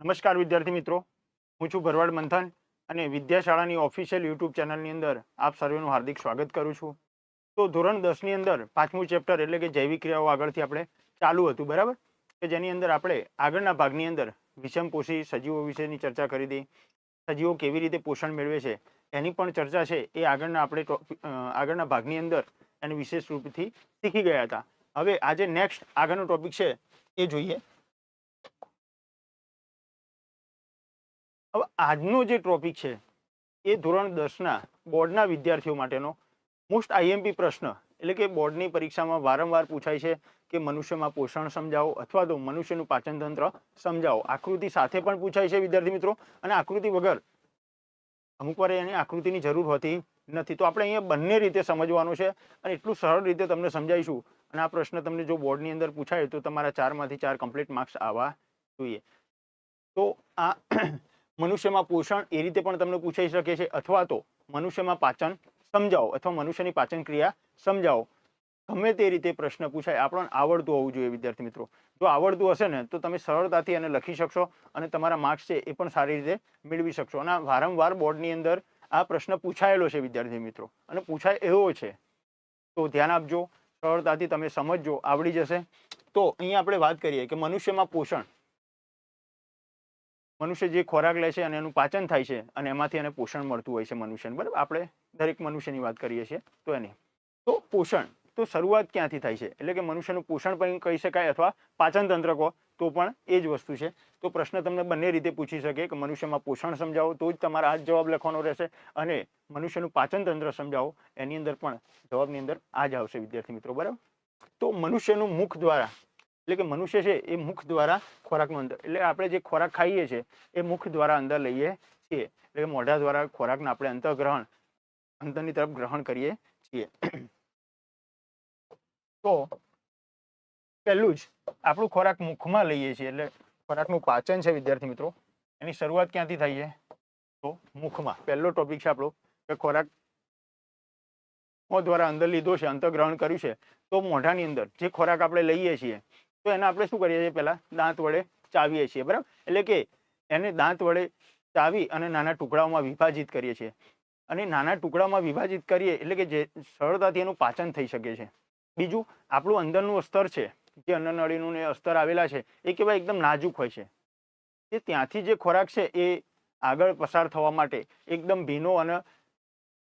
નમસ્કાર વિદ્યાર્થી મિત્રો. હું છું ભરવાડ મંથન અને વિદ્યાશાળાની ઓફિશિયલ યુટ્યુબ ચેનલની અંદર આપ સર્વેનું હાર્દિક સ્વાગત કરું છું. તો ધોરણ દસની અંદર પાંચમું ચેપ્ટર એટલે કે જૈવિક ક્રિયાઓ આગળથી આપણે ચાલુ હતું, બરાબર? કે જેની અંદર આપણે આગળના ભાગની અંદર વિષમપોષી સજીવો વિશેની ચર્ચા કરી હતી. સજીવો કેવી રીતે પોષણ મેળવે છે? એની પણ ચર્ચા છે, એ આગળના આપણે આગળના ભાગની અંદર એને વિશેષ રૂપથી શીખી ગયા હતા. હવે આજે નેક્સ્ટ આગળનો ટોપિક છે, એ જોઈએ. હવે આજનો જે ટોપિક છે, એ ધોરણ દસના બોર્ડના વિદ્યાર્થીઓ માટેનો મોસ્ટ આઈએમપી પ્રશ્ન. એટલે કે બોર્ડની પરીક્ષામાં વારંવાર પૂછાય છે કે મનુષ્યમાં પોષણ સમજાવો અથવા તો મનુષ્યનું પાચનતંત્ર સમજાવો. આકૃતિ સાથે પણ પૂછાય છે વિદ્યાર્થી મિત્રો. અને આકૃતિ વગર અમુક વાર એની આકૃતિની જરૂર હોતી નથી. તો આપણે અહીંયા બંને રીતે સમજવાનું છે અને એટલું સરળ રીતે તમને સમજાવીશું. અને આ પ્રશ્ન તમને જો બોર્ડની અંદર પૂછાય તો તમારા ચારમાંથી ચાર કમ્પ્લીટ માર્ક્સ આવવા જોઈએ. તો આ મનુષ્યમાં પોષણ એ રીતે પણ તમને પૂછાઈ શકે છે અથવા તો મનુષ્યમાં પાચન સમજાવો અથવા મનુષ્યની પાચન ક્રિયા સમજાવો. ગમે તે રીતે પ્રશ્ન પૂછાય આપણને આવડતું હોવું જોઈએ વિદ્યાર્થી મિત્રો. જો આવડતું હશે ને, તો તમે સરળતાથી એને લખી શકશો અને તમારા માર્ક્સ છે એ પણ સારી રીતે મેળવી શકશો. અને વારંવાર બોર્ડની અંદર આ પ્રશ્ન પૂછાયેલો છે વિદ્યાર્થી મિત્રો. અને પૂછાય એવો છે. તો ધ્યાન આપજો, સરળતાથી તમે સમજજો, આવડી જશે. તો અહીંયા આપણે વાત કરીએ કે મનુષ્યમાં પોષણ મનુષ્ય જે ખોરાક લે છે અને એનું પાચન થાય છે અને એમાંથી એને પોષણ મળતું હોય છે મનુષ્યને, બરાબર? આપણે દરેક મનુષ્યની વાત કરીએ છીએ, તો એની. તો પોષણ, તો શરૂઆત ક્યાંથી થાય છે? એટલે કે મનુષ્યનું પોષણ પણ કહી શકાય અથવા પાચન તંત્ર કહો, તો પણ એ જ વસ્તુ છે. તો પ્રશ્ન તમને બંને રીતે પૂછી શકે કે મનુષ્યમાં પોષણ સમજાવો, તો જ તમારે આ જવાબ લખવાનો રહેશે. અને મનુષ્યનું પાચન તંત્ર સમજાવો, એની અંદર પણ જવાબની અંદર આ જ આવશે, વિદ્યાર્થી મિત્રો, બરાબર? તો મનુષ્યનું મુખ દ્વારા એટલે કે મનુષ્ય છે એ મુખ દ્વારા ખોરાકનું અંદર, એટલે આપણે જે ખોરાક ખાઈએ છીએ એ મુખ દ્વારા અંદર લઈએ છીએ. એટલે મોઢા દ્વારા ખોરાકને આપણે અંતઃગ્રહણ અંતરની તરફ ગ્રહણ કરીએ છીએ. તો, પહેલું જ આપણું ખોરાક મુખમાં લઈએ છીએ, એટલે ખોરાકનું પાચન છે વિદ્યાર્થી મિત્રો. એની શરૂઆત ક્યાંથી થઈ છે? તો મુખમાં. પહેલો ટોપિક છે આપણો, કે ખોરાક દ્વારા અંદર લીધો છે, અંતઃગ્રહણ કર્યું છે. તો મોઢાની અંદર જે ખોરાક આપણે લઈએ છીએ તો એને આપણે શું કરીએ છીએ? પહેલાં દાંત વડે ચાવીએ છીએ, બરાબર? એટલે કે એને દાંત વડે ચાવી અને નાના ટુકડાઓમાં વિભાજિત કરીએ છીએ. અને નાના ટુકડામાં વિભાજિત કરીએ એટલે કે જે સરળતાથી એનું પાચન થઈ શકે છે. બીજું, આપણું અંદરનું અસ્તર છે, જે અન્નનળીનું ને અસ્તર આવેલા છે, એ કેવા એકદમ નાજુક હોય છે. તે ત્યાંથી જે ખોરાક છે, એ આગળ પસાર થવા માટે એકદમ ભીનો અને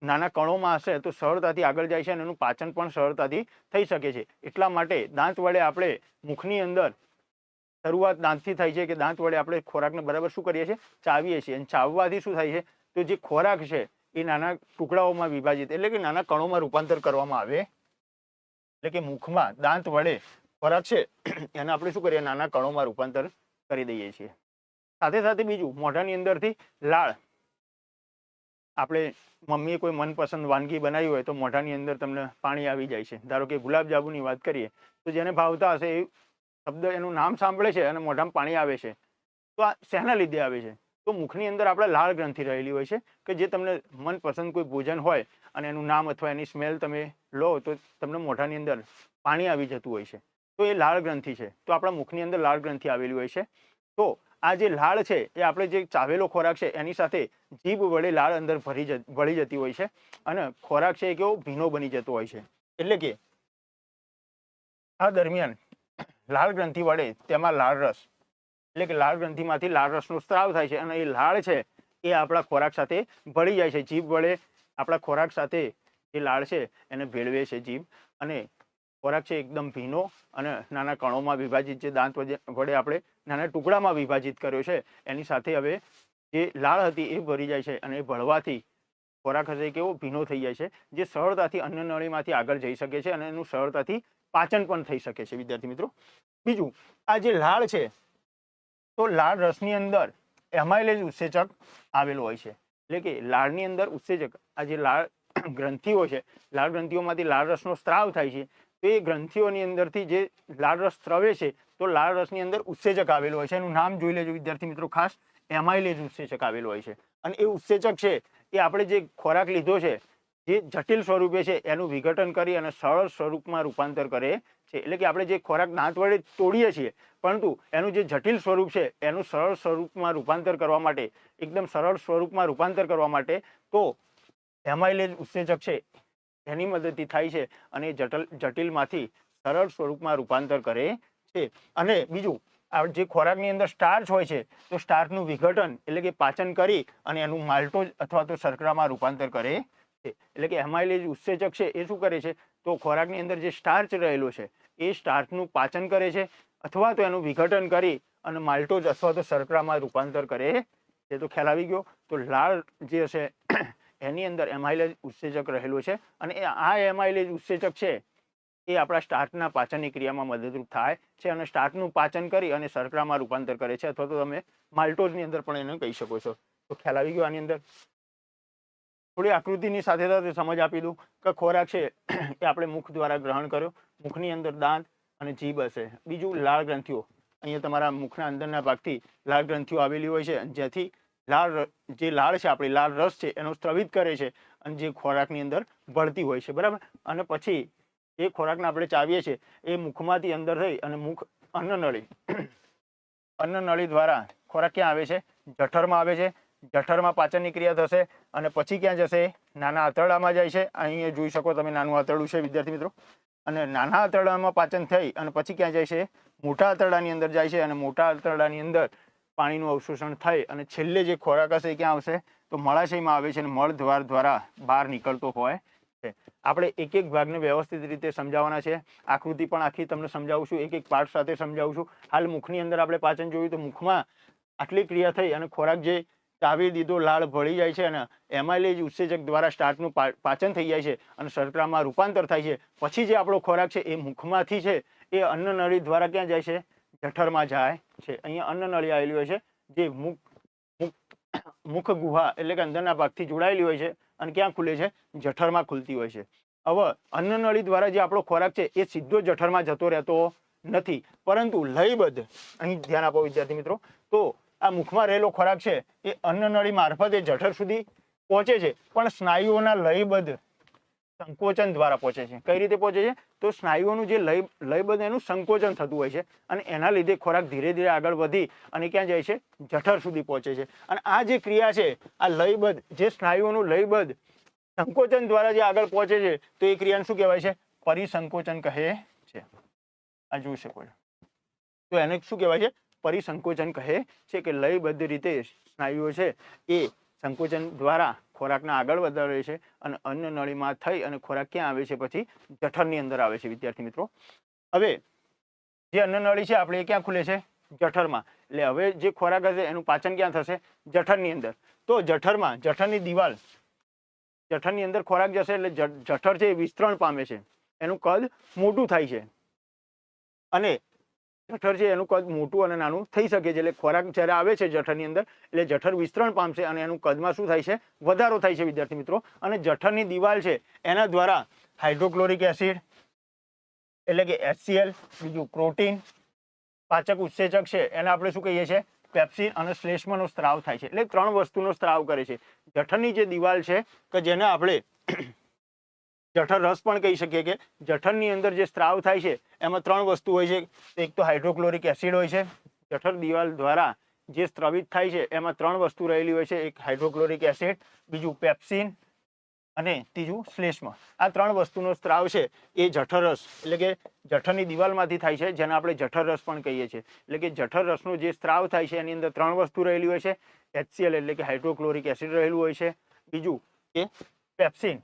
નાના કણોમાં હશે તો સરળતાથી આગળ જાય છે અને એનું પાચન પણ સરળતાથી થઈ શકે છે. એટલા માટે દાંત વડે આપણે મુખની અંદર શરૂઆત દાંતથી થાય છે કે દાંત વડે આપણે ખોરાકને બરાબર શું કરીએ છીએ? ચાવીએ છીએ. અને ચાવવાથી શું થાય છે? તો જે ખોરાક છે એ નાના ટુકડાઓમાં વિભાજિત, એટલે કે નાના કણોમાં રૂપાંતર કરવામાં આવે. એટલે કે મુખમાં દાંત વડે ખોરાક છે, એને આપણે શું કરીએ? નાના કણોમાં રૂપાંતર કરી દઈએ છીએ. સાથે સાથે બીજું, મોઢાની અંદરથી લાળ. આપણે મમ્મીએ કોઈ મનપસંદ વાનગી બનાવી હોય તો મોઢાની અંદર તમને પાણી આવી જાય છે. ધારો કે ગુલાબજાંબુની વાત કરીએ, તો જેને ભાવતા હશે એ શબ્દ એનું નામ સાંભળે છે અને મોઢામાં પાણી આવે છે. તો આ શેના લીધે આવે છે? તો મુખની અંદર આપણે લાળ ગ્રંથિ રહેલી હોય છે કે જે તમને મનપસંદ કોઈ ભોજન હોય અને એનું નામ અથવા એની સ્મેલ તમે લો તો તમને મોઢાની અંદર પાણી આવી જતું હોય છે. તો એ લાળ ગ્રંથિ છે. તો આપણા મુખની અંદર લાળ ગ્રંથિ આવેલી હોય છે. તો આ જે લાળ છે, એ આપણે જે ચાવેલો ખોરાક છે, એની સાથે જીભ વડે લાળ અંદર ભરી ભળી જતી હોય છે અને ખોરાક છે એ કેવો ભીનો બની જતો હોય છે. એટલે કે આ દરમિયાન લાળ ગ્રંથિ વડે તેમાં લાળ રસ, એટલે કે લાળ ગ્રંથિમાંથી લાળ રસનો સ્ત્રાવ થાય છે અને એ લાળ છે એ આપણા ખોરાક સાથે ભળી જાય છે. જીભ વડે આપણા ખોરાક સાથે જે લાળ છે એને ભેળવે છે જીભ અને ખોરાક છે એકદમ ભીનો અને નાના કણોમાં વિભાજિત જે દાંત વડે આપણે નાના ટુકડામાં વિભાજિત કર્યો છે, એની સાથે હવે જે લાળ હતી એ ભરી જાય છે અને એ ભળવાથી ખોરાક હશે કેવો ભીનો થઈ જાય છે, જે સરળતાથી અન્ય નળીમાંથી આગળ જઈ શકે છે અને એનું સરળતાથી પાચન પણ થઈ શકે છે, વિદ્યાર્થી મિત્રો. બીજું, આ જે લાળ છે, તો લાળ રસની અંદર એમાઇલેજ ઉત્સેચક આવેલું હોય છે. એટલે કે લાળની અંદર ઉત્સેચક આ જે લાળ ગ્રંથિઓ છે, લાળ ગ્રંથિઓમાંથી લાળ રસનો સ્ત્રાવ થાય છે તો એ ગ્રંથિઓની અંદરથી જે લાળ રસ સ્ત્રવે છે, તો લાળ રસની અંદર ઉત્સેચક આવેલું હોય છે. એનું નામ જોઈ લેજો વિદ્યાર્થી મિત્રો ખાસ. એમાઇલેજ ઉત્સેચક આવેલું હોય છે. અને એ ઉત્સેચક છે, એ આપણે જે ખોરાક લીધો છે, જે જટિલ સ્વરૂપે છે, એનું વિઘટન કરી અને સરળ સ્વરૂપમાં રૂપાંતર કરે છે. એટલે કે આપણે જે ખોરાક દાંત વડે તોડીએ છીએ, પરંતુ એનું જે જટિલ સ્વરૂપ છે, એનું સરળ સ્વરૂપમાં રૂપાંતર કરવા માટે, એકદમ સરળ સ્વરૂપમાં રૂપાંતર કરવા માટે, તો એમાઇલેજ ઉત્સેચક છે. એની મદદથી થાય છે અને જટલ, જટિલમાંથી સરળ સ્વરૂપમાં રૂપાંતર કરે છે. અને બીજું, આ જે ખોરાકની અંદર સ્ટાર્ચ હોય છે, તો સ્ટાર્ચનું વિઘટન એટલે કે પાચન કરી અને એનું માલ્ટોજ અથવા તો શર્કરામાં રૂપાંતર કરે છે. એટલે કે હેમાઇલેજ ઉત્સેચક છે, એ શું કરે છે? તો ખોરાકની અંદર જે સ્ટાર્ચ રહેલો છે, એ સ્ટાર્ચનું પાચન કરે છે અથવા તો એનું વિઘટન કરી અને માલ્ટોજ અથવા તો શર્કરામાં રૂપાંતર કરે છે. તો ખ્યાલ આવી ગયો? તો લાળ જે હશે એની અંદર એમાઇલેજ ઉત્સેચક રહેલું છે અને આ એમાઇલેજ ઉત્સેચક છે એ આપણા સ્ટાર્ચના પાચનની ક્રિયામાં મદદરૂપ થાય છે અને સ્ટાર્ચનું પાચન કરી અને શર્કરામાં રૂપાંતર કરે છે. અથવા તો તમે માલ્ટોઝની અંદર પણ એને કહી શકો છો. તો ખ્યાલ આવી ગયો આની અંદર? થોડી આકૃતિની સાથે સાથે સમજ આપી દઉં કે ખોરાક છે એ આપણે મુખ દ્વારા ગ્રહણ કર્યો. મુખની અંદર દાંત અને જીભ હશે. બીજું લાળ ગ્રંથિઓ. અહીંયા તમારા મુખના અંદરના ભાગથી લાળ ગ્રંથિઓ આવેલી હોય છે. જેથી લાળ જે લાળ છે, આપણી લાળ રસ છે, એનો સ્ત્રવિત કરે છે અને જે ખોરાકની અંદર ભળતી હોય છે, બરાબર? અને પછી એ ખોરાકને આપણે ચાવીએ છીએ, એ મુખમાંથી અંદર થઈ અને મુખ અન્નનળી અન્નનળી દ્વારા ખોરાક ક્યાં આવે છે? જઠરમાં આવે છે. જઠરમાં પાચનની ક્રિયા થશે અને પછી ક્યાં જશે? નાના આંતરડામાં જાય છે. અહીં જોઈ શકો તમે, નાનું આંતરડું છે, વિદ્યાર્થી મિત્રો. અને નાના આંતરડામાં પાચન થઈ અને પછી ક્યાં જાય છે? મોટા આંતરડાની અંદર જાય છે અને મોટા આંતરડાની અંદર પાણીનું અવશોષણ થઈ અને છેલ્લે જે ખોરાક હશે ક્યાં આવશે? તો મળાશયમાં આવે છે અને મળ દ્વાર દ્વારા બહાર નીકળતો હોય છે. આપણે એક એક ભાગને વ્યવસ્થિત રીતે સમજાવવાના છે. આકૃતિ પણ આખી તમને સમજાવું છું. એક એક પાર્ટ સાથે સમજાવું છું. હાલ મુખની અંદર આપણે પાચન જોયું તો મુખમાં આટલી ક્રિયા થઈ અને ખોરાક જે ચાવી દીધો, લાળ ભળી જાય છે અને એમાઇલેજ ઉત્સેચક દ્વારા સ્ટાર્ટનું પાચન થઈ જાય છે અને શર્કરામાં રૂપાંતર થાય છે. પછી જે આપણો ખોરાક છે એ મુખમાંથી છે, એ અન્નનળી દ્વારા ક્યાં જાય છે? જઠરમાં જાય છે. અહીંયા અન્નનળી આવેલી હોય છે, જે મુખ મુખ ગુહા એટલે કે અંદરના ભાગથી જોડાયેલી હોય છે અને ક્યાં ખુલે છે? જઠરમાં ખુલતી હોય છે. હવે અન્નનળી દ્વારા જે આપણો ખોરાક છે, એ સીધો જઠરમાં જતો રહેતો નથી. પરંતુ લયબદ્ધ, અહીં ધ્યાન આપો વિદ્યાર્થી મિત્રો, તો આ મુખમાં રહેલો ખોરાક છે, એ અન્નનળી મારફતે જઠર સુધી પહોંચે છે. પણ સ્નાયુઓના લયબદ્ધ સંકોચન દ્વારા પહોંચે છે. કઈ રીતે પહોંચે છે? તો સ્નાયુઓનું જે લય લયબદ્ધ એનું સંકોચન થતું હોય છે અને એના લીધે ખોરાક ધીરે ધીરે આગળ વધી અને ક્યાં જાય છે? જઠર સુધી પહોંચે છે. અને આ જે ક્રિયા છે, આ લયબદ્ધ, જે સ્નાયુઓનું લયબદ્ધ સંકોચન દ્વારા જે આગળ પહોંચે છે, તો એ ક્રિયાને શું કહેવાય છે? પરિસંકોચન કહે છે. આ જોઈ શકો છો. તો એને શું કહેવાય છે? પરિસંકોચન કહે છે કે લયબદ્ધ રીતે સ્નાયુઓ છે એ સંકોચન દ્વારા ખોરાકને આગળ વધારે છે અને અન્ન નળીમાં થઈ અને ખોરાક ક્યાં આવે છે પછી જઠરની અંદર આવે છે, વિદ્યાર્થી મિત્રો. હવે જે અન્ન નળી છે આપણે એ ક્યાં ખુલે છે? જઠરમાં. એટલે હવે જે ખોરાક હશે એનું પાચન ક્યાં થશે? જઠરની અંદર. તો જઠરમાં, જઠરની દિવાલ. જઠરની અંદર ખોરાક જશે એટલે જઠર છે એ વિસ્તરણ પામે છે. એનું કદ મોટું થાય છે. અને જઠર છે, એનું કદ મોટું અને નાનું થઈ શકે છે. એટલે ખોરાક જ્યારે આવે છે જઠરની અંદર, એટલે જઠર વિસ્તરણ પામશે અને એનું કદમાં શું થાય છે? વધારો થાય છે, વિદ્યાર્થી મિત્રો. અને જઠરની દિવાલ છે, એના દ્વારા હાઇડ્રોક્લોરિક એસિડ, એટલે કે HCl બીજું પ્રોટીન, પાચક ઉત્સેચક છે, એને આપણે શું કહીએ છીએ? પેપ્સિન અને શ્લેષ્મનો સ્ત્રાવ થાય છે. એટલે ત્રણ વસ્તુનો સ્ત્રાવ કરે છે. જઠરની જે દિવાલ છે, કે જેને આપણે જઠર રસ પણ કહી શકીએ કે જઠરની અંદર જે સ્ત્રાવ થાય છે, એમાં ત્રણ વસ્તુ હોય છે. એક તો હાઇડ્રોક્લોરિક એસિડ હોય છે. જઠર દિવાલ દ્વારા જે સ્ત્રવિત થાય છે, એમાં ત્રણ વસ્તુ રહેલી હોય છે. એક હાઇડ્રોક્લોરિક એસિડ, બીજું પેપ્સિન અને ત્રીજું શ્લેષ્મ. આ ત્રણ વસ્તુનો સ્ત્રાવ છે એ જઠરરસ એટલે કે જઠરની દિવાલમાંથી થાય છે, જેને આપણે જઠરરસ પણ કહીએ છીએ. એટલે કે જઠરરસનો જે સ્ત્રાવ થાય છે, એની અંદર ત્રણ વસ્તુ રહેલી હોય છે. એચસીએલ એટલે કે હાઇડ્રોક્લોરિક એસિડ રહેલું હોય છે. બીજું કે પેપ્સિન.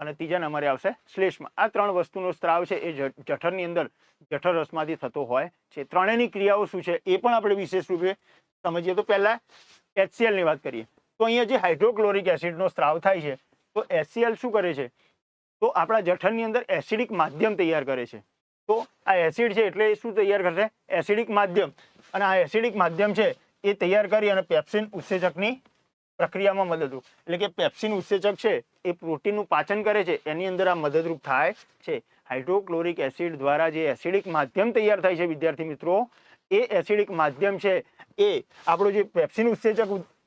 અને ત્રીજા નંબરે આવશે શ્લેષ્મ. આ ત્રણ વસ્તુનો સ્ત્રાવ છે એ જઠરની અંદર જઠર રસમાંથી થતો હોય છે. ત્રણેયની ક્રિયાઓ શું છે એ પણ આપણે વિશેષ રૂપે સમજીએ. તો પહેલાં એચસીએલની વાત કરીએ. તો અહીંયા જે હાઇડ્રોક્લોરિક એસિડનો સ્ત્રાવ થાય છે, તો HCl શું કરે છે? તો આપણા જઠરની અંદર એસિડિક માધ્યમ તૈયાર કરે છે. તો આ એસિડ છે એટલે શું તૈયાર કરશે? એસિડિક માધ્યમ. અને આ એસિડિક માધ્યમ છે એ તૈયાર કરી અને પેપ્સિન ઉત્સેચકની પ્રક્રિયામાં મદદરૂપ. એટલે કે પેપ્સિન ઉત્સેચક છે, એ પ્રોટીનનું પાચન કરે છે, એની અંદર આ મદદરૂપ થાય છે. હાઇડ્રોક્લોરિક એસિડ દ્વારા જે એસિડિક માધ્યમ તૈયાર થાય છે, વિદ્યાર્થી મિત્રો, એ એસિડિક માધ્યમ છે, એ આપણો જે પેપ્સિન ઉત્સેચક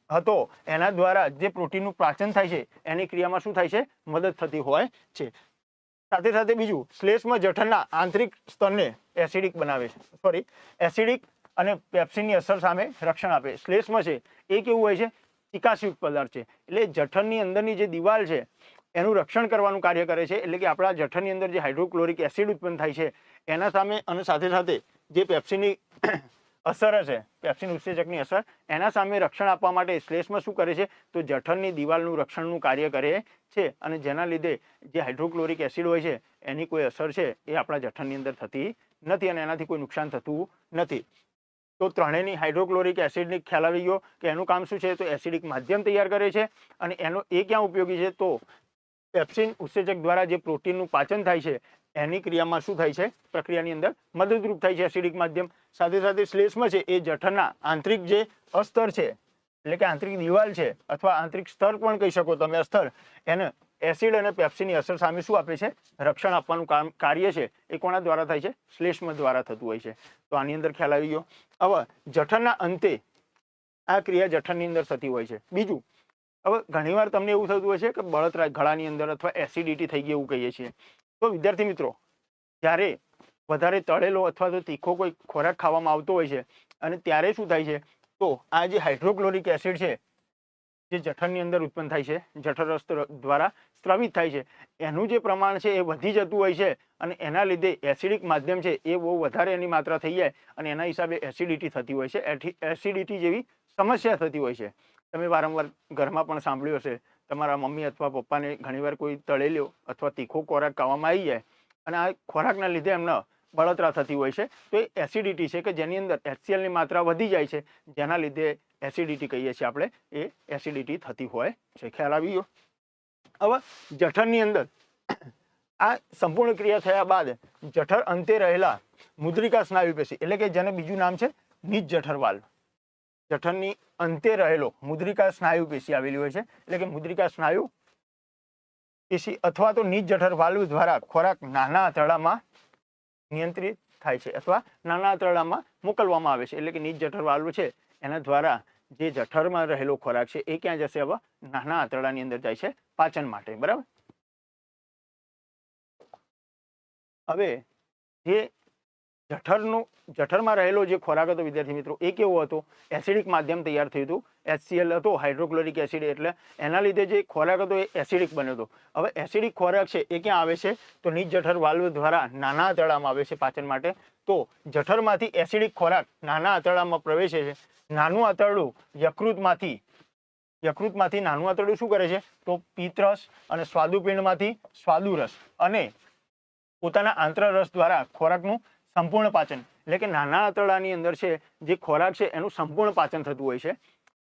હતો, એના દ્વારા જે પ્રોટીનનું પાચન થાય છે, એની ક્રિયામાં શું થાય છે, મદદ થતી હોય છે. સાથે સાથે બીજું, શ્લેષમાં જઠરના આંતરિક સ્તરને એસિડિક બનાવે છે. સોરી એસિડિક અને પેપ્સિનની અસર સામે રક્ષણ આપે. શ્લેષમાં છે, એ કેવું હોય છે ચિકાસયુક્ત પદાર્થ છે. એટલે જઠરની અંદરની જે દિવાલ છે, એનું રક્ષણ કરવાનું કાર્ય કરે છે. એટલે કે આપણા જઠરની અંદર જે હાઇડ્રોક્લોરિક એસિડ ઉત્પન્ન થાય છે, એના સામે અને સાથે સાથે જે પેપ્સીની અસર છે પેપ્સિન ઉત્સેચકની અસર, એના સામે રક્ષણ આપવા માટે શ્લેષમાં શું કરે છે? તો જઠરની દિવાલનું રક્ષણનું કાર્ય કરે છે. અને જેના લીધે જે હાઇડ્રોક્લોરિક એસિડ હોય છે, એની કોઈ અસર છે એ આપણા જઠરની અંદર થતી નથી અને એનાથી કોઈ નુકસાન થતું નથી. તો ત્રણેયની હાઇડ્રોક્લોરિક એસિડની ખ્યાલ આવી ગયો કે એનું કામ શું છે? તો એસિડિક માધ્યમ તૈયાર કરે છે અને એનો એ ક્યાં ઉપયોગી છે? તો પેપ્સિન ઉત્સેચક દ્વારા જે પ્રોટીનનું પાચન થાય છે, એની ક્રિયામાં શું થાય છે? પ્રક્રિયાની અંદર મદદરૂપ થાય છે એસિડિક માધ્યમ. સાથે સાથે શ્લેષ્મ છે, એ જઠરના આંતરિક જે અસ્તર છે, એટલે કે આંતરિક દિવાલ છે, અથવા આંતરિક સ્તર પણ કહી શકો તમે, અસ્તર. એને એસિડ અને પેપ્સીની અસર સામે શું આપે છે? રક્ષણ આપવાનું કામ, કાર્ય છે એ કોના દ્વારા થાય છે? શ્લેષ્મ દ્વારા થતું હોય છે. તો આની અંદર ખ્યાલ આવી ગયો. હવે જઠરના અંતે આ ક્રિયા જઠરની અંદર થતી હોય છે. બીજું, હવે ઘણીવાર તમને એવું થતું હોય છે કે બળતરા ગળાની અંદર અથવા એસિડિટી થઈ ગઈ એવું કહીએ છીએ. તો વિદ્યાર્થી મિત્રો, જ્યારે વધારે તળેલો અથવા તો તીખો કોઈ ખોરાક ખાવામાં આવતો હોય છે અને ત્યારે શું થાય છે? તો આ જે હાઇડ્રોક્લોરિક એસિડ છે જે જઠરની અંદર ઉત્પન્ન થાય છે દ્ર- દ્વારા સ્ત્રવિત થાય છે. એનું જે પ્રમાણ છે એ વધી જતું હોય છે અને એના લીધે એસિડિક માધ્યમ છે એ બહુ વધારે એની માત્રા થઈ જાય અને એના હિસાબે એસિડિટી થતી હોય છે. એસિડિટી જેવી સમસ્યા થતી હોય છે. તમે વારંવાર ઘરમાં પણ સાંભળ્યું હશે, તમારા મમ્મી અથવા પપ્પાને ઘણીવાર કોઈ તળેલો અથવા તીખો ખોરાક ખાવામાં આવી જાય અને આ ખોરાકના લીધે એમને બળતરા થતી હોય છે. તો એ એસિડિટી છે કે જેની અંદર HCl માત્રા વધી જાય છે, જેના લીધે એસિડિટી કહીએ છીએ આપણે, એ એસિડિટી થતી હોય છે. ખ્યાલ આવી ગયો? હવે જઠરની અંદર આ સંપૂર્ણ ક્રિયા થયા બાદ જઠર અંતે રહેલા મુદ્રિકા સ્નાયુ પેશી, એટલે કે જેને બીજું નામ છે નીચ જઠર જઠરની અંતે રહેલો મુદ્રિકા સ્નાયુ પેશી આવેલી હોય છે, એટલે કે મુદ્રિકા સ્નાયુ પેશી અથવા તો નીચ જઠર વાલ્વ દ્વારા ખોરાક નાના આંતરડામાં નિયંત્રિત થાય છે અથવા નાના આંતરડામાં મોકલવામાં આવે છે. એટલે કે નીચ જઠર વાલ્વ છે, એના દ્વારા જે જઠરમાં રહેલો ખોરાક છે, એ ક્યાં જશે? હવે નાના આંતરડાની અંદર જાય છે, પાચન માટે. બરાબર? હવે જે જઠરનું, જઠરમાં રહેલો જે ખોરાક હતો, વિદ્યાર્થી મિત્રો, એ કેવો હતો? એસિડિક માધ્યમ તૈયાર થયું હતું. એચસીએલ હતો, હાઇડ્રોક્લોરિક એસિડ એટલે એના લીધે જે ખોરાક હતો, એ એસિડિક બન્યો હતો. હવે એસિડિક ખોરાક છે, એ ક્યાં આવે છે? તો નીચ જઠર વાલ્વ દ્વારા નાના આંતરડામાં આવે છે પાચન માટે. તો જઠરમાંથી એસિડિક ખોરાક નાના આંતરડામાં પ્રવેશે છે. નાનું આંતરડું યકૃતમાંથી યકૃતમાંથી નાનું આંતરડું શું કરે છે? તો પિત્તરસ અને સ્વાદુપિંડમાંથી સ્વાદુરસ અને પોતાના આંતરરસ દ્વારા ખોરાકનું સંપૂર્ણ પાચન. એટલે કે નાના આંતરડાની અંદર છે, જે ખોરાક છે, એનું સંપૂર્ણ પાચન થતું હોય છે.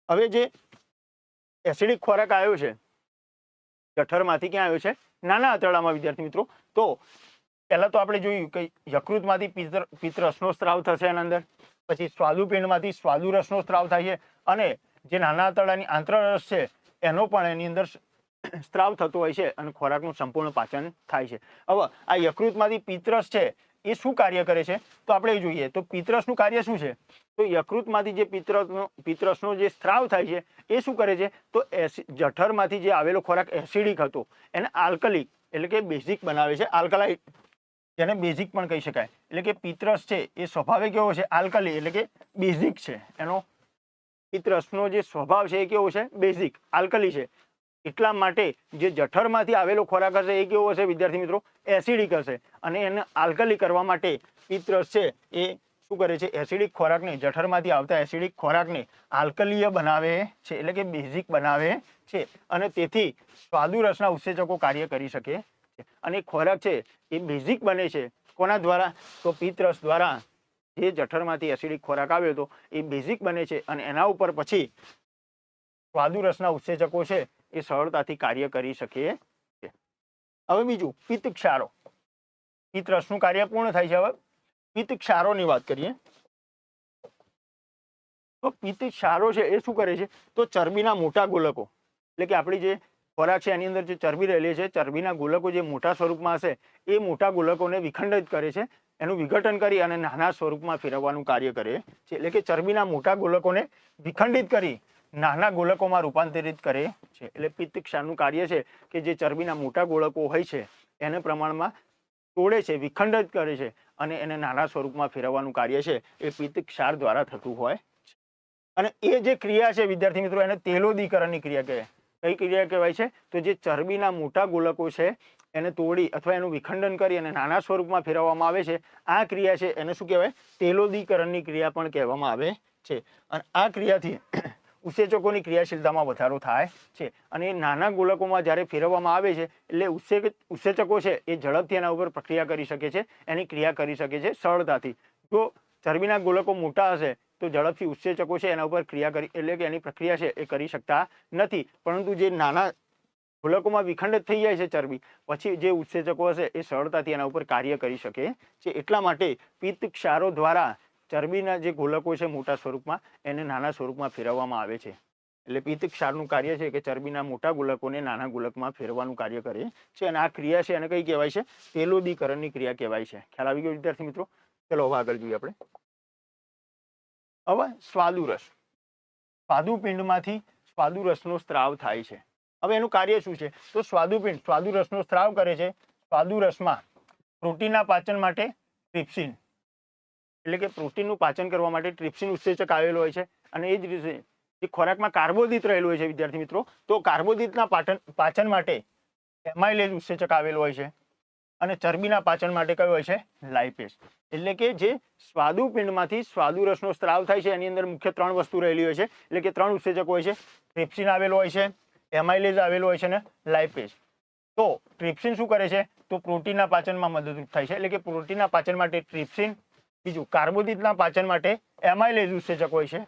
હવે જે એસિડિક ખોરાક આવ્યો છે, જઠરમાંથી ક્યાં આવ્યો છે? નાના આંતરડામાં, વિદ્યાર્થી મિત્રો. તો પહેલા તો આપણે જોયું કે યકૃતમાંથી પિત્ત પિત્તરસનો સ્ત્રાવ થશે એના અંદર. પછી સ્વાદુપિંડમાંથી સ્વાદુરસનો સ્ત્રાવ થાય છે. અને જે નાના આંતરડાની આંતરરસ છે, એનો પણ એની અંદર સ્ત્રાવ થતો હોય છે અને ખોરાકનું સંપૂર્ણ પાચન થાય છે. હવે આ યકૃતમાંથી પિત્તરસ છે એ શું કાર્ય કરે છે? તો આપણે જોઈએ. તો પિત્રસનું કાર્ય શું છે? તો યકૃતમાંથી જે પિત્રસનો પિત્રસનો જે સ્ત્રાવ થાય છે, એ શું કરે છે? તો જઠરમાંથી જે આવેલો ખોરાક એસિડિક હતો, એને આલ્કલિક એટલે કે બેઝિક બનાવે છે. આલ્કલાઇટ જેને બેઝિક પણ કહી શકાય. એટલે કે પિત્રસ છે, એ સ્વભાવે કેવો છે? આલ્કલી એટલે કે બેઝિક છે. એનો પિત્રસનો જે સ્વભાવ છે એ કેવો છે? બેઝિક, આલ્કલી છે. એટલા માટે જે જઠરમાંથી આવેલો ખોરાક હશે એ કેવો હશે, વિદ્યાર્થી મિત્રો? એસિડિક હશે. અને એને આલ્કલી કરવા માટે પિત્તરસ છે એ શું કરે છે? એસિડિક ખોરાકને, જઠરમાંથી આવતા એસિડિક ખોરાકને આલ્કલીય બનાવે છે, એટલે કે બેઝિક બનાવે છે. અને તેથી સ્વાદુરસના ઉત્સેચકો કાર્ય કરી શકે છે. અને ખોરાક છે એ બેઝિક બને છે. કોના દ્વારા? તો પિત્તરસ દ્વારા. જે જઠરમાંથી એસિડિક ખોરાક આવ્યો હતો એ બેઝિક બને છે. અને એના ઉપર પછી સ્વાદુરસના ઉત્સેચકો છે એ સરળતાથી કાર્ય કરી શકીએ છીએ. હવે બીજું પિત્ત ક્ષારો પિત્ત કાર્ય પૂર્ણ થાય છે હવે. પિત્ત ક્ષારોની વાત કરીએ. તો પિત્ત ક્ષારો છે એ શું કરે છે? તો ચરબીના મોટા ગોલકો. એટલે કે આપણી જે ખોરાક છે એની અંદર જે ચરબી રહેલી છે, ચરબીના ગોલકો જે મોટા સ્વરૂપમાં હશે, એ મોટા ગોલકોને વિખંડિત કરે છે. એનું વિઘટન કરી અને નાના સ્વરૂપમાં ફેરવવાનું કાર્ય કરે છે. એટલે કે ચરબીના મોટા ગોલકોને વિખંડિત કરી નાના ગોલકોમાં રૂપાંતરિત કરે છે. એટલે પિત્ત ક્ષારનું કાર્ય છે કે જે ચરબીના મોટા ગોળકો હોય છે, એને પ્રમાણમાં તોડે છે, વિખંડિત કરે છે અને એને નાના સ્વરૂપમાં ફેરવવાનું કાર્ય છે એ પિત્ત ક્ષાર દ્વારા થતું હોય છે. અને એ જે ક્રિયા છે, વિદ્યાર્થી મિત્રો, એને તેલોદીકરણની ક્રિયા કહે કઈ ક્રિયા કહેવાય છે? તો જે ચરબીના મોટા ગોલકો છે, એને તોડી અથવા એનું વિખંડન કરી અને નાના સ્વરૂપમાં ફેરવવામાં આવે છે, આ ક્રિયા છે એને શું કહેવાય? તેલોદીકરણની ક્રિયા પણ કહેવામાં આવે છે. અને આ ક્રિયાથી ઉત્સેચકોની ક્રિયાશીલતામાં વધારો થાય છે અને નાના ગોલકોમાં જ્યારે ફેરવવામાં આવે છે, એટલે ઉત્સેક, ઉત્સેચકો છે એ ઝડપથી એના ઉપર પ્રક્રિયા કરી શકે છે, એની ક્રિયા કરી શકે છે સરળતાથી. જો ચરબીના ગોલકો મોટા હશે, તો ઝડપથી ઉત્સેચકો છે એના ઉપર ક્રિયા કરી, એટલે કે એની પ્રક્રિયા છે એ કરી શકતા નથી. પરંતુ જે નાના ગોલકોમાં વિખંડિત થઈ જાય છે ચરબી, પછી જે ઉત્સેચકો હશે એ સરળતાથી એના ઉપર કાર્ય કરી શકે છે. એટલા માટે પિત્ત ક્ષારો દ્વારા ચરબીના જે ગોલકો છે મોટા સ્વરૂપમાં, એને નાના સ્વરૂપમાં ફેરવવામાં આવે છે. એટલે પિત્ત ક્ષારનું કાર્ય છે કે ચરબીના મોટા ગોલકોને નાના ગોલકમાં ફેરવવાનું કાર્ય કરે છે અને આ ક્રિયા છે એને કઈ કહેવાય છે? તેલોદીકરણની ક્રિયા કહેવાય છે. ખ્યાલ આવી ગયો વિદ્યાર્થી મિત્રો? ચલો હવે આગળ જોઈએ આપણે. હવે સ્વાદુરસ. સ્વાદુપિંડમાંથી સ્વાદુરસનો સ્ત્રાવ થાય છે. હવે એનું કાર્ય શું છે? તો સ્વાદુપિંડ, સ્વાદુરસનો સ્ત્રાવ કરે છે. સ્વાદુરસમાં પ્રોટીનના પાચન માટે ટ્રિપ્સિન. એટલે કે પ્રોટીનનું પાચન કરવા માટે ટ્રિપ્સિન ઉત્સેચક આવેલો હોય છે. અને એ જ રીતે જે ખોરાકમાં કાર્બોદિત રહેલું હોય છે, વિદ્યાર્થી મિત્રો, તો કાર્બોદિતના પાચન પાચન માટે એમાઇલેજ ઉત્સેચક આવેલો હોય છે. અને ચરબીના પાચન માટે કયો હોય છે? લાઇપેસ એટલે કે જે સ્વાદુપિંડમાંથી સ્વાદુરસનો સ્ત્રાવ થાય છે, એની અંદર મુખ્ય ત્રણ વસ્તુ રહેલી હોય છે. એટલે કે ત્રણ ઉત્સેચક હોય છે. ટ્રિપ્સિન આવેલો હોય છે એમાઇલેજ આવેલો હોય છે અને લાઇપેસ તો ટ્રિપ્સિન શું કરે છે? તો પ્રોટીનના પાચનમાં મદદરૂપ થાય છે. એટલે કે પ્રોટીનના પાચન માટે ટ્રિપ્સિન બીજું કાર્બોદિતના પાચન માટે એમાઇલેજ ઉત્સેચક હોય છે.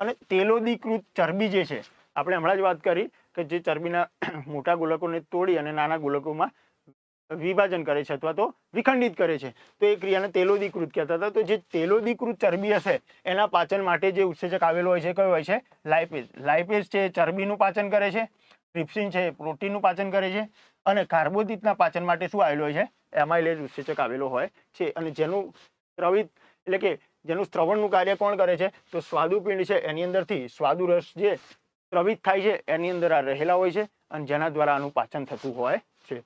અને તેલોદીકૃત ચરબી જે છે, આપણે હમણાં જ વાત કરી કે જે ચરબીના મોટા ગોલકોને તોડી અને નાના ગોલકોમાં વિભાજન કરે છે અથવા તો વિખંડિત કરે છે. તો એ ક્રિયાને તેલોદીકૃત કહેતા હતા. તો જે તેલોદીકૃત ચરબી હશે, એના પાચન માટે જે ઉત્સેચક આવેલો હોય છે, કયો હોય છે? લાઇપેઝ. લાઇપેઝ છે ચરબીનું પાચન કરે છે, ટ્રિપ્સિન છે પ્રોટીનનું પાચન કરે છે, અને કાર્બોદિતના પાચન માટે શું આવેલું હોય છે? એમાઇલેજ ઉત્સેચક આવેલો હોય છે. અને જેનું સ્રવિત એટલે કે જેનું સ્ત્રવણનું કાર્ય કોણ કરે છે? તો સ્વાદુપિંડ છે, એની અંદરથી સ્વાદુરસ જે સ્રવિત થાય છે, એની અંદર આ રહેલા હોય છે અને જેના દ્વારા આનું પાચન થતું હોય છે.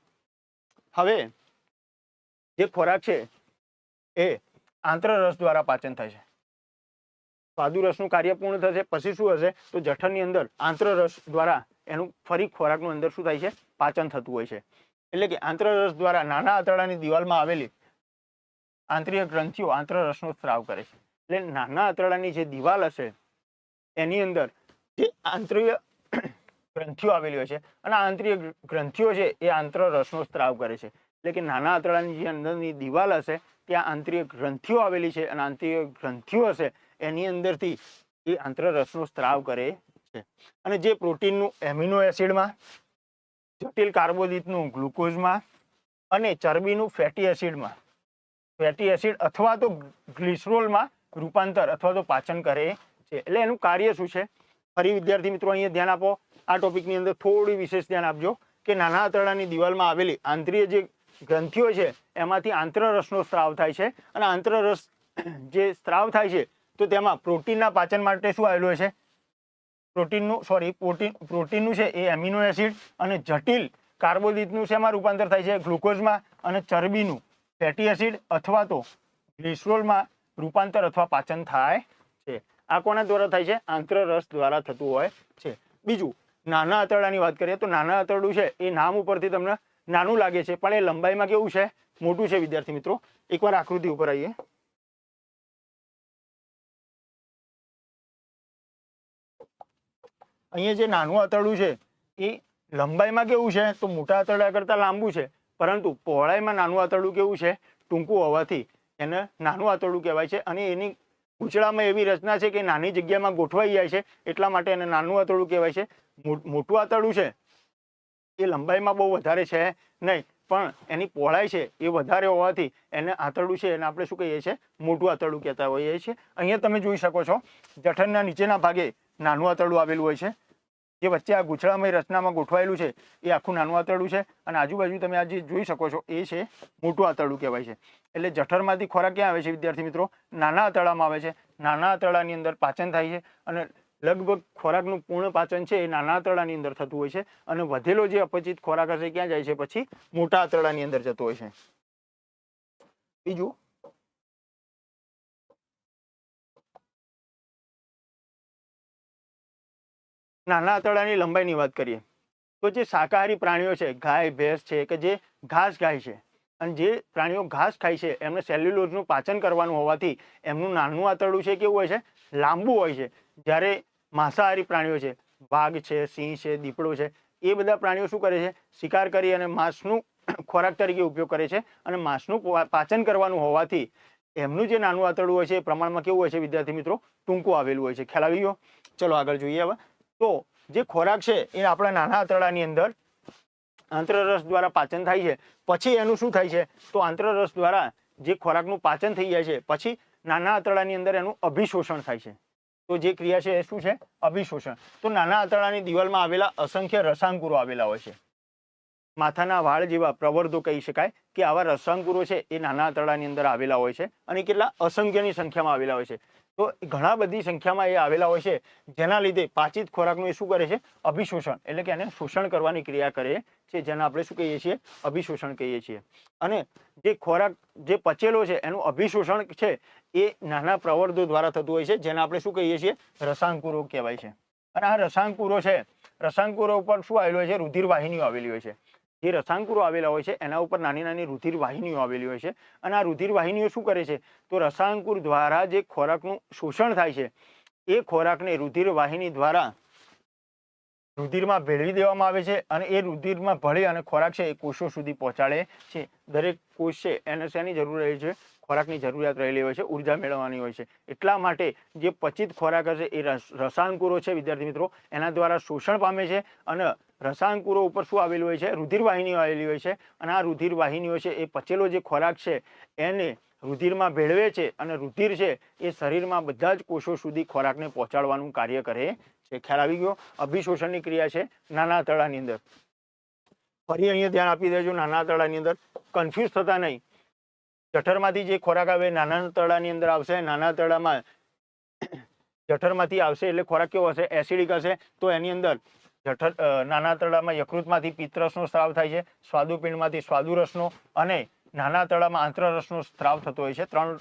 હવે જે ખોરાક છે, એ આંતરરસ દ્વારા પાચન થાય છે. સ્વાદુરસનું કાર્ય પૂર્ણ થશે, પછી શું હશે? તો જઠરની અંદર આંતરરસ દ્વારા એનું ફરી ખોરાકનું અંદર શું થાય છે? પાચન થતું હોય છે. એટલે કે આંતરરસ દ્વારા નાના આંતરડાની દિવાલમાં આવેલી આંતરિક ગ્રંથિઓ આંતરરસનો સ્ત્રાવ કરે છે. એટલે નાના આંતરડાની જે દિવાલ હશે, એની અંદર જે આંતરિય ગ્રંથિઓ આવેલી હોય છે અને આંતરિય ગ્રંથિઓ છે એ આંતરરસનો સ્ત્રાવ કરે છે. એટલે કે નાના આંતરડાની જે અંદરની દિવાલ હશે, ત્યાં આંતરિય ગ્રંથિઓ આવેલી છે અને આંતરિય ગ્રંથિઓ હશે, એની અંદરથી એ આંતરરસનો સ્ત્રાવ કરે છે. અને જે પ્રોટીનનું એમિનો એસિડમાં, જટિલ કાર્બોદિતનું ગ્લુકોઝમાં અને ચરબીનું ફેટી એસિડમાં ફેટી એસિડ અથવા તો ગ્લિસરોલમાં રૂપાંતર અથવા તો પાચન કરે છે. એટલે એનું કાર્ય શું છે? ફરી વિદ્યાર્થી મિત્રો અહીંયા ધ્યાન આપો. આ ટોપિકની અંદર થોડી વિશેષ ધ્યાન આપજો કે નાના આંતરડાની દિવાલમાં આવેલી આંતરીય જે ગ્રંથિઓ છે, એમાંથી આંતરરસનો સ્ત્રાવ થાય છે અને આંતરરસ જે સ્ત્રાવ થાય છે, તો તેમાં પ્રોટીનના પાચન માટે શું આવેલું છે? પ્રોટીનનું સોરી પ્રોટીન, પ્રોટીનનું છે એ એમિનો એસિડ અને જટિલ કાર્બોદિતનું શેમાં રૂપાંતર થાય છે? ગ્લુકોઝમાં અને ચરબીનું. ફેટી એસિડ અથવા તો ગ્લિસરોલમાં રૂપાંતર અથવા પાચન થાય છે. આ કોના દ્વારા થાય છે? આંતરરસ દ્વારા થતું હોય છે. બીજું, નાના આંતરડાની વાત કરીએ તો નાના આંતરડું છે, એ નામ ઉપરથી તમને નાનું લાગે છે, પણ એ લંબાઈમાં કેવું છે? મોટું છે, વિદ્યાર્થી મિત્રો. એકવાર આકૃતિ ઉપર આવીએ. અહીંયા જે નાનું આંતરડું છે, એ લંબાઈમાં કેવું છે? તો મોટા આંતરડા કરતાં લાંબુ છે. પરંતુ પહોળાઈમાં નાનું આંતરડું કેવું છે? ટૂંકું હોવાથી એને નાનું આંતરડું કહેવાય છે અને એની ઉંચળામાં એવી રચના છે કે નાની જગ્યામાં ગોઠવાઈ જાય છે એટલા માટે એને નાનું આંતરડું કહેવાય છે. મોટું આંતરડું છે એ લંબાઈમાં બહુ વધારે છે નહીં, પણ એની પહોળાઈ છે એ વધારે હોવાથી એને આંતરડું છે એને આપણે શું કહીએ છીએ? મોટું આંતરડું કહેતા હોઈએ છીએ. અહીંયા તમે જોઈ શકો છો જઠરના નીચેના ભાગે નાનું આંતરડું આવેલું હોય છે. જે વચ્ચે આ ગૂંચળામય રચનામાં ગોઠવાયેલું છે, એ આખું નાનું આંતરડું છે અને આજુબાજુ તમે આ જે જોઈ શકો છો, એ છે મોટું આંતરડું કહેવાય છે. એટલે જઠરમાંથી ખોરાક ક્યાં આવે છે વિદ્યાર્થી મિત્રો? નાના આંતરડામાં આવે છે. નાના આંતરડાની અંદર પાચન થાય છે અને લગભગ ખોરાકનું પૂર્ણ પાચન છે એ નાના આંતરડાની અંદર થતું હોય છે અને વધેલો જે અપચિત ખોરાક હશે ક્યાં જાય છે? પછી મોટા આંતરડાની અંદર જતો હોય છે. બીજું નાના આંતરડાની લંબાઈની વાત કરીએ, તો જે શાકાહારી પ્રાણીઓ છે, ગાય, ભેંસ છે, કે જે ઘાસ ખાય છે, અને જે પ્રાણીઓ ઘાસ ખાય છે, એમને સેલ્યુલોઝનું પાચન કરવાનું હોવાથી એમનું નાનું આંતરડું છે કેવું હોય છે? લાંબુ હોય છે. જ્યારે માંસાહારી પ્રાણીઓ છે, વાઘ છે, સિંહ છે, દીપડો છે, એ બધા પ્રાણીઓ શું કરે છે? શિકાર કરી અને માંસનું ખોરાક તરીકે ઉપયોગ કરે છે અને માંસનું પાચન કરવાનું હોવાથી એમનું જે નાનું આંતરડું હોય છે એ પ્રમાણમાં કેવું હોય છે વિદ્યાર્થી મિત્રો? ટૂંકું આવેલું હોય છે. ખ્યાલ આવી ગયો? ચલો આગળ જોઈએ હવે. તો જે ખોરાક છે એ આપણા નાના આંતરડાની અંદર આંતરરસ દ્વારા પાચન થાય છે, પછી એનું શું થાય છે? તો આંતરરસ દ્વારા જે ખોરાકનું પાચન થઈ જાય છે, પછી નાના આંતરડાની અંદર એનું અભિશોષણ થાય છે. તો જે ક્રિયા છે એ શું છે? અભિશોષણ. તો નાના આંતરડાની દિવાલમાં આવેલા અસંખ્ય રસાંકુરો આવેલા હોય છે. માથાના વાળ જેવા પ્રવર્ધો કહી શકાય કે આવા રસાંકુરો છે એ નાના આંતરડાની અંદર આવેલા હોય છે અને કેટલા? અસંખ્યની સંખ્યામાં આવેલા હોય છે. તો ઘણા બધી સંખ્યામાં એ આવેલા હોય છે, જેના લીધે પાચિત ખોરાકનું એ શું કરે છે? અભિશોષણ, એટલે કે એને શોષણ કરવાની ક્રિયા કરે છે, જેને આપણે શું કહીએ છીએ? અભિશોષણ કહીએ છીએ. અને જે ખોરાક જે પચેલો છે, એનું અભિશોષણ છે, એ નાના પ્રવર્ધો દ્વારા થતું હોય છે, જેને આપણે શું કહીએ છીએ? રસાંકુરો કહેવાય છે. અને આ રસાંકુરો છે, રસાંકુરો ઉપર શું આવેલું હોય છે? રુધિરવાહિનીઓ આવેલી હોય છે. જે રસાંકુરો આવેલા હોય છે, એના ઉપર નાની નાની રુધિર વાહિનીઓ આવેલી હોય છે. અને આ રુધિર વાહિનીઓ શું કરે છે? તો રસાંકુર દ્વારા જે ખોરાકનું શોષણ થાય છે, એ ખોરાકને રુધિર વાહિની દ્વારા રુધિરમાં ભેળવી દેવામાં આવે છે અને એ રુધિરમાં ભળી અને ખોરાક છે એ કોષો સુધી પહોંચાડે છે. દરેક કોષ છે એને શેની જરૂર રહે છે. ખોરાકની જરૂરિયાત રહેલી હોય છે, ઊર્જા મેળવવાની હોય છે. એટલા માટે જે પચિત ખોરાક હશે એ રસ- રસાયણકુરો છે, વિદ્યાર્થી મિત્રો. એના દ્વારા શોષણ પામે છે અને રસાયણકુરો ઉપર શું આવેલું હોય છે? રુધિર વાહિનીઓ આવેલી હોય છે. અને આ રુધિર વાહિનીઓ છે એ પચેલો જે ખોરાક છે એને રુધિરમાં ભેળવે છે અને રુધિર છે એ શરીરમાં બધા જ કોષો સુધી ખોરાકને પહોંચાડવાનું કાર્ય કરે છે. ખ્યાલ આવી ગયો? અભિશોષણની ક્રિયા છે નાના તળાની અંદર. ફરી અહીંયા ધ્યાન આપી દેજો. નાના તળાની અંદર કન્ફ્યુઝ થતા નહીં. જઠરમાંથી જે ખોરાક આવે નાના તળાની અંદર આવશે. નાના તળામાં જઠરમાંથી આવશે એટલે ખોરાક કેવો હશે? એસિડિક હશે. તો એની અંદર જઠર નાના તળામાં યકૃતમાંથી પિત્તરસનો સ્ત્રાવ થાય છે, સ્વાદુપિંડમાંથી સ્વાદુરસનો અને નાના તળામાં આંતરરસનો સ્ત્રાવ થતો હોય છે. ત્રણ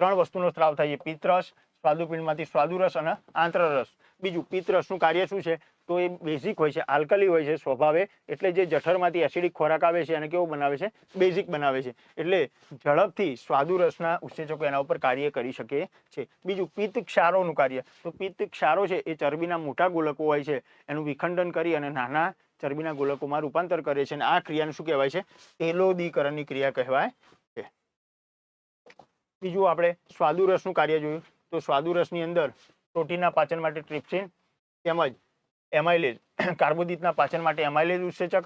ત્રણ વસ્તુનો સ્ત્રાવ થાય છે. પિત્તરસ, સ્વાદુપિંડમાંથી સ્વાદુરસ અને આંતરરસ. બીજું, પિત્તરસનું કાર્ય શું છે? તો એ બેઝિક હોય છે આલ્કલી હોય છે સ્વભાવે. એટલે જે જઠરમાંથી એસિડિક ખોરાક આવે છે, એને કેવો બનાવે છે? બેઝિક બનાવે છે. એટલે ઝડપથી સ્વાદુરસના ઉત્સેચકો એના ઉપર કાર્ય કરી શકે છે. બીજું પિત્ત ક્ષારોનું કાર્ય. તો પિત્ત ક્ષારો છે, એ ચરબીના મોટા ગોલકો હોય છે. એનું વિખંડન કરી અને નાના ચરબીના ગોલકોમાં રૂપાંતર કરે છે. અને આ ક્રિયાને શું કહેવાય છે? તેલોદીકરણની ક્રિયા કહેવાય છે. બીજું, આપણે સ્વાદુરસનું કાર્ય જોયું. તો સ્વાદુરસની અંદર પ્રોટીનના પાચન માટે ટ્રિપ્સિન તેમજ એમાઇલેજ. કાર્બોદિતના પાચન માટે એમાઇલેજ ઉત્સેચક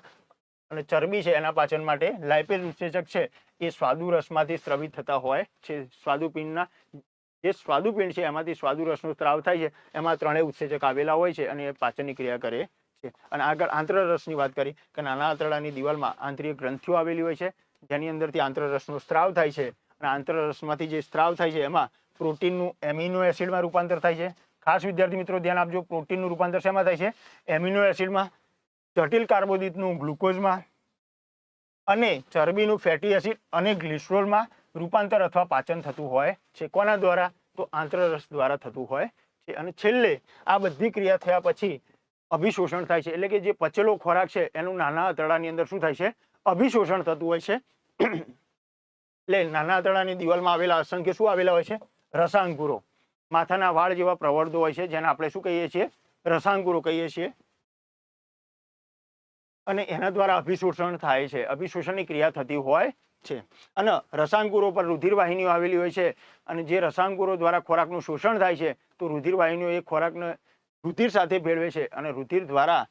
અને ચરબી છે એના પાચન માટે લાઇપેજ ઉત્સેચક છે. એ સ્વાદુરસમાંથી સ્રવિત થતા હોય છે. સ્વાદુપિંડના જે સ્વાદુપિંડ છે એમાંથી સ્વાદુરસનો સ્ત્રાવ થાય છે. એમાં ત્રણેય ઉત્સેચક આવેલા હોય છે અને એ પાચનની ક્રિયા કરે છે. અને આગળ આંતરરસની વાત કરી કે નાના આંતરડાની દિવાલમાં આંતરિક ગ્રંથિઓ આવેલી હોય છે. જેની અંદરથી આંતરરસનો સ્ત્રાવ થાય છે. અને આંતરરસમાંથી જે સ્ત્રાવ થાય છે એમાં પ્રોટીનનું એમિનો એસિડમાં રૂપાંતર થાય છે. ખાસ વિદ્યાર્થી મિત્રો, ધ્યાન આપજો, પ્રોટીનનું રૂપાંતર શેમાં થાય છે? એમિનો એસિડમાં, જટિલ કાર્બોદિતનું ગ્લુકોઝમાં અને ચરબીનું ફેટી એસિડ અને ગ્લિસ્ટ્રોલમાં રૂપાંતર અથવા પાચન થતું હોય છે. કોના દ્વારા? તો આંતરરસ દ્વારા થતું હોય છે. અને છેલ્લે આ બધી ક્રિયા થયા પછી અભિશોષણ થાય છે. એટલે કે જે પચેલો ખોરાક છે, એનું નાના આંતરડાની અંદર શું થાય છે? અભિશોષણ થતું હોય છે. એટલે નાના આંતરડાની દિવાલમાં આવેલા અસંખ્ય શું આવેલા હોય છે? રસાંકુરો. માથાના વાળ જેવા પ્રવર્ધો હોય છે, જેને આપણે શું કહીએ છીએ? રસાંકુરો કહીએ છીએ. અને એના દ્વારા અભિશોષણ થાય છે. અભિશોષણની ક્રિયા થતી હોય છે. અને રસાંકુરો પર રુધિરવાહિનીઓ આવેલી હોય છે. અને જે રસાંકુરો દ્વારા ખોરાકનું શોષણ થાય છે, તો રુધિરવાહિનીઓ એ ખોરાકને રુધિર સાથે ભેળવે છે. અને રુધિર દ્વારા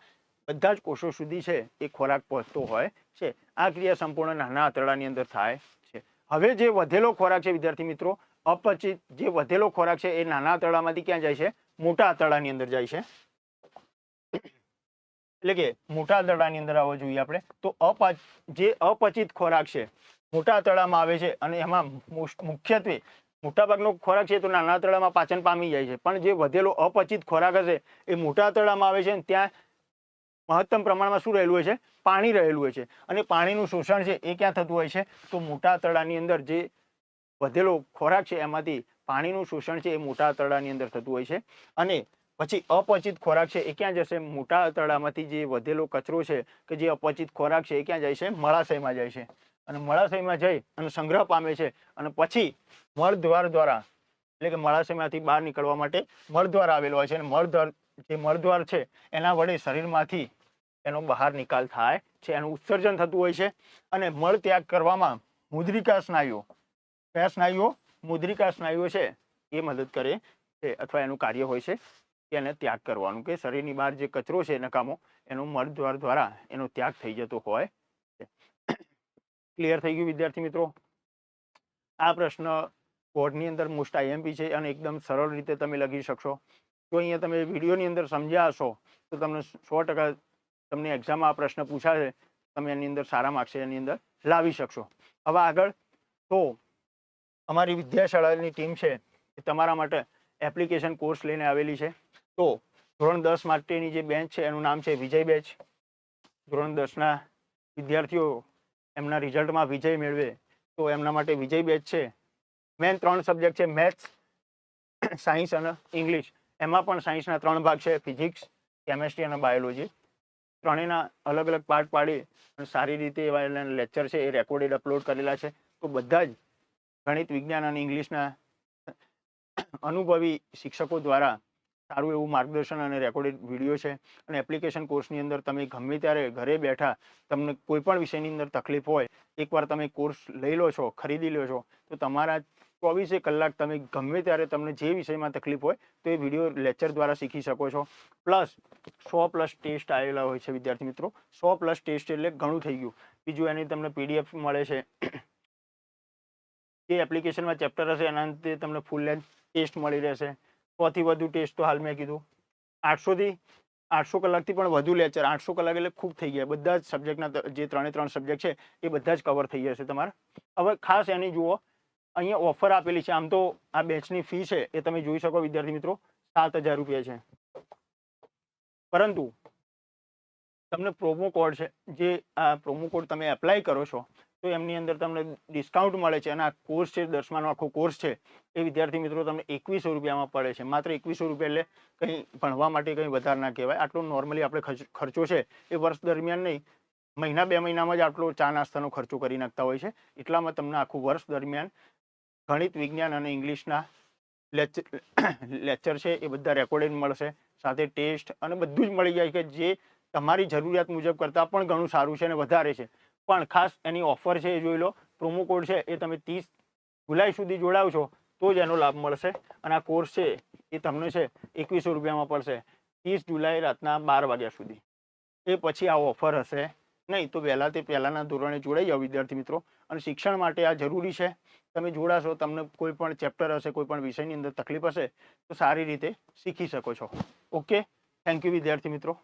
બધા જ કોષો સુધી છે, એ ખોરાક પહોંચતો હોય છે. આ ક્રિયા સંપૂર્ણ નાના આંતરડાની અંદર થાય છે. હવે જે વધેલો ખોરાક છે, વિદ્યાર્થી મિત્રો અપચિત જે વધેલો ખોરાક છે એ નાના આંતરડામાંથી ક્યાં જાય છે? મોટા આંતરડાની અંદર જાય છે. એટલે કે મોટા આંતરડાની અંદર આવવો જોઈએ આપણે. તો અપચ, જે અપચિત ખોરાક છે, મોટા આંતરડામાં આવે છે અને એમાં મુખ્યત્વે મોટાભાગનો ખોરાક છે તો નાના આંતરડામાં પાચન પામી જાય છે. પણ જે વધેલો અપચિત ખોરાક હશે એ મોટા આંતરડામાં આવે છે અને ત્યાં મહત્તમ પ્રમાણમાં શું રહેલું હોય છે? પાણી રહેલું હોય છે. અને પાણીનું શોષણ છે એ ક્યાં થતું હોય છે? તો મોટા આંતરડાની અંદર જે વધેલો ખોરાક છે, એમાંથી પાણીનું શોષણ છે એ મોટા આંતરડાની અંદર થતું હોય છે. અને પછી અપચિત ખોરાક છે એ ક્યાં જશે? મોટા આંતરડામાંથી જે વધેલો કચરો છે કે જે અપચિત ખોરાક છે એ ક્યાં જાય છે? મળાશયમાં જાય છે. અને મળાશયમાં જઈ અને સંગ્રહ પામે છે અને પછી મળદ્વાર દ્વારા એટલે કે મળાશયમાંથી બહાર નીકળવા માટે મળદ્વાર આવેલો હોય છે. અને મળદ્વાર, જે મળદ્વાર છે એના વડે શરીરમાંથી એનો બહાર નિકાલ થાય છે. એનું ઉત્સર્જન થતું હોય છે. અને મળ ત્યાગ કરવામાં મુદ્રિકા સ્નાયુઓ કયા સ્નાયુઓ? મુદ્રિકા સ્નાયુઓ છે, એ મદદ કરે છે અથવા એનું કાર્ય હોય છે, એને ત્યાગ કરવાનું કે શરીરની બહાર જે કચરો છે, નકામો, એનો મળદ્વાર દ્વારા એનો ત્યાગ થઈ જતો હોય ક્લિયર થઈ ગયું, વિદ્યાર્થી મિત્રો? આ પ્રશ્ન બોર્ડની અંદર મોસ્ટ આઈએમપી છે અને એકદમ સરળ રીતે તમે લખી શકશો. જો અહીંયા તમે વિડીયોની અંદર સમજ્યા હશો, તો તમને સો ટકા તમને એક્ઝામમાં આ પ્રશ્ન પૂછાશે, તમે એની અંદર સારા માર્ક્સ એની અંદર લાવી શકશો. હવે આગળ તો અમારી વિદ્યાશાળાની ટીમ છે એ તમારા માટે એપ્લિકેશન કોર્સ લઈને આવેલી છે. તો ધોરણ દસ માટેની જે બેચ છે, એનું નામ છે વિજય બેચ. ધોરણ દસના વિદ્યાર્થીઓ એમના રિઝલ્ટમાં વિજય મેળવે. તો એમના માટે વિજય બેચ છે. મેન ત્રણ સબ્જેક્ટ છે મેથ્સ, સાયન્સ અને ઇંગ્લિશ. એમાં પણ સાયન્સના ત્રણ ભાગ છે, ફિઝિક્સ, કેમેસ્ટ્રી અને બાયોલોજી. ત્રણેયના અલગ અલગ પાર્ટ પાડી અને સારી રીતે એવા લેક્ચર છે એ રેકોર્ડેડ અપલોડ કરેલા છે. તો બધા જ ગણિત, વિજ્ઞાન અને ઇંગ્લિશના અનુભવી શિક્ષકો દ્વારા સારું એવું માર્ગદર્શન અને રેકોર્ડેડ વીડિયો છે. અને એપ્લિકેશન કોર્સની અંદર તમે ગમે ત્યારે ઘરે બેઠા તમને કોઈ પણ વિષયની અંદર તકલીફ હોય, એકવાર તમે કોર્સ લઈ લો છો, ખરીદી લો છો, તો તમારા ચોવીસે કલાક તમે ગમે ત્યારે તમને જે વિષયમાં તકલીફ હોય, તો એ વીડિયો લેક્ચર દ્વારા શીખી શકો છો. પ્લસ સો પ્લસ ટેસ્ટ આવેલા હોય છે વિદ્યાર્થી મિત્રો. સો પ્લસ ટેસ્ટ એટલે ઘણું થઈ ગયું. બીજું એની તમને પીડીએફ મળે છે. જે એપ્લિકેશનમાં ચેપ્ટર હશે, એના અંતે તમને ફૂલ લેન્થ ટેસ્ટ મળી રહેશે. સૌથી વધુ ટેસ્ટ તો હાલ મેં કીધું. આઠસોથી આઠસો કલાકથી પણ વધુ લેક્ચર આઠસો કલાક એટલે ખૂબ થઈ ગયા. બધા જ સબ્જેક્ટના જે ત્રણે ત્રણ સબ્જેક્ટ છે, એ બધા જ કવર થઈ જશે તમારે. હવે ખાસ એની જુઓ, અહીંયા ઓફર આપેલી છે. આમ તો આ બેચની ફી છે, એ તમે જોઈ શકો વિદ્યાર્થી મિત્રો, સાત હજાર રૂપિયા છે. પરંતુ, તમને પ્રોમો કોડ છે, જે આ પ્રોમો કોડ તમે એપ્લાય કરો છો તો એમની અંદર તમને ડિસ્કાઉન્ટ મળે છે અને આ કોર્સ છે, દસમાનો આખો કોર્સ છે, એ વિદ્યાર્થી મિત્રો તમને એકવીસો રૂપિયામાં પડે છે. માત્ર એકવીસો રૂપિયા એટલે કંઈ ભણવા માટે કંઈ વધારે ના કહેવાય. આટલો નોર્મલી આપણે ખર્ચો છે, એ વર્ષ દરમિયાન નહીં, મહિના બે મહિનામાં જ આટલો ચા નાસ્તાનો ખર્ચો કરી નાખતા હોય છે. એટલામાં તમને આખું વર્ષ દરમિયાન ગણિત, વિજ્ઞાન અને ઇંગ્લિશના લેક્ચર છે, એ બધા રેકોર્ડેડ મળશે. સાથે ટેસ્ટ અને બધું જ મળી જાય કે જે તમારી જરૂરિયાત મુજબ કરતાં પણ ઘણું સારું છે અને વધારે છે. પણ ખાસ એની ઓફર છે એ જોઈ લો. પ્રોમો કોડ છે એ તમે ત્રીસ જુલાઈ સુધી જોડાવશો તો જ એનો લાભ મળશે. અને આ કોર્સ છે એ તમને છે એકવીસો રૂપિયામાં પડશે ત્રીસ જુલાઈ રાતના બાર વાગ્યા સુધી. એ પછી આ ઓફર હશે. નહીં તો વહેલા તે પહેલાંના ધોરણે જોડાઈ જાઓ વિદ્યાર્થી મિત્રો. અને શિક્ષણ માટે આ જરૂરી છે. તમે જોડાશો, તમને કોઈ પણ ચેપ્ટર હશે, કોઈ પણ વિષયની અંદર તકલીફ હશે, તો સારી રીતે શીખી શકો છો. ઓકે થેન્ક યુ વિદ્યાર્થી મિત્રો.